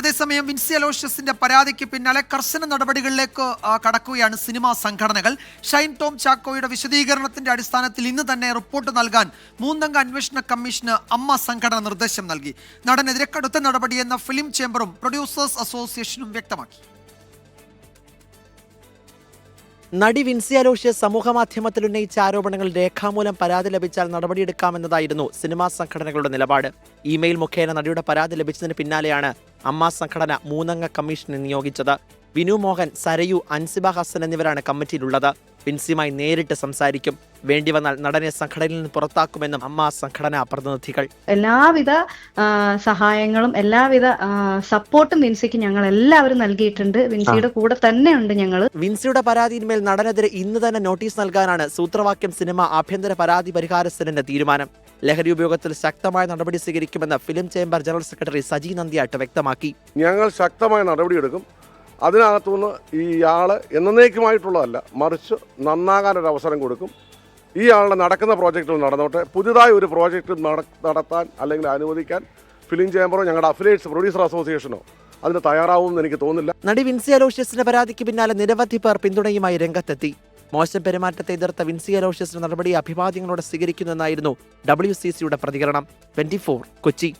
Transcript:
അതേസമയം വിൻസി അലോഷ്യസിന്റെ പരാതിക്ക് പിന്നാലെ കർശന നടപടികളിലേക്ക് കടക്കുകയാണ് സിനിമാ സംഘടനകൾ. ഷൈൻ ടോം ചാക്കോയുടെ വിശദീകരണത്തിന്റെ അടിസ്ഥാനത്തിൽ ഇന്ന് തന്നെ റിപ്പോർട്ട് നൽകാൻ മൂന്നംഗ അന്വേഷണ കമ്മീഷന് അമ്മ സംഘടന നിർദ്ദേശം നൽകി. നടനെതിരെ കടുത്ത നടപടിയെന്ന ഫിലിം ചേംബറും പ്രൊഡ്യൂസേഴ്സ് അസോസിയേഷനും വ്യക്തമാക്കി. നടി വിൻസി അലോഷ്യസ് സമൂഹമാധ്യമത്തിൽ ഉന്നയിച്ച ആരോപണങ്ങൾ രേഖാമൂലം പരാതി ലഭിച്ചാൽ നടപടിയെടുക്കാമെന്നതായിരുന്നു സിനിമാ സംഘടനകളുടെ നിലപാട്. ഇമെയിൽ മുഖേന നടിയുടെ പരാതി ലഭിച്ചതിന് പിന്നാലെയാണ് അമ്മ സംഘടന മൂന്നംഗ കമ്മീഷനെ നിയോഗിച്ചത്. വിനു മോഹൻ സരയു അൻസിബ ഹസൻ എന്നിവരാണ് കമ്മിറ്റിയിലുള്ളത്. വിൻസിയുമായി നേരിട്ട് സംസാരിക്കും. വേണ്ടിവന്നാൽ നടനെ സംഘടനയിൽ നിന്ന് പുറത്താക്കുമെന്നും അമ്മ സംഘടനാ പ്രതിനിധികൾ. എല്ലാവിധ സഹായങ്ങളും എല്ലാവിധ സപ്പോർട്ടും വിൻസിക്ക് ഞങ്ങൾ എല്ലാവരും നൽകിയിട്ടുണ്ട്. വിൻസിയുടെ കൂടെ തന്നെ ഉണ്ട് ഞങ്ങൾ വിൻസിയുടെ പരാതിയിന്മേൽ നടനെതിരെ ഇന്ന് തന്നെ നോട്ടീസ് നൽകാനാണ് സൂത്രവാക്യം സിനിമ ആഭ്യന്തര പരാതി പരിഹാര സെല്ലിന്റെ തീരുമാനം. ലഹരി ഉപയോഗത്തിൽ ശക്തമായ നടപടി സ്വീകരിക്കുമെന്ന് film chamber general secretary Saji Nandiyattu വ്യക്തമാക്കി. ഞങ്ങൾ ശക്തമായ നടപടിയെടുക്കും. അതിനകത്തുനിന്ന് ഈ ആൾ എന്നേക്കുമായിട്ടുള്ളതല്ല മറിച്ച് നന്നാകാനൊരു അവസരം കൊടുക്കും. ഈ ആളുടെ നടക്കുന്ന പ്രോജക്റ്റുകൾ നടന്നോട്ടെ പുതുതായി ഒരു പ്രോജക്റ്റ് നട നടത്താൻ അല്ലെങ്കിൽ അനുവദിക്കാൻ ഫിലിം ചേംബറോ ഞങ്ങളുടെ അഫിലിയേറ്റ്സ് പ്രൊഡ്യൂസർ അസോസിയേഷനോ അതിന് തയ്യാറാവുമെന്ന് എനിക്ക് തോന്നുന്നില്ല. നടി വിൻസി അലോഷ്യസിന്റെ പരാതിക്ക് പിന്നാലെ നിരവധി പേർ പിന്തുണയുമായി രംഗത്തെത്തി. മോശം പെരുമാറ്റത്തെ എതിർത്ത വിൻസി അലോഷ്യസിന്റെ നടപടി അഭിവാദ്യങ്ങളോടെ സ്വീകരിക്കുന്നെന്നായിരുന്നു ഡബ്ല്യു സി സിയുടെ പ്രതികരണം. ട്വന്റി കൊച്ചി.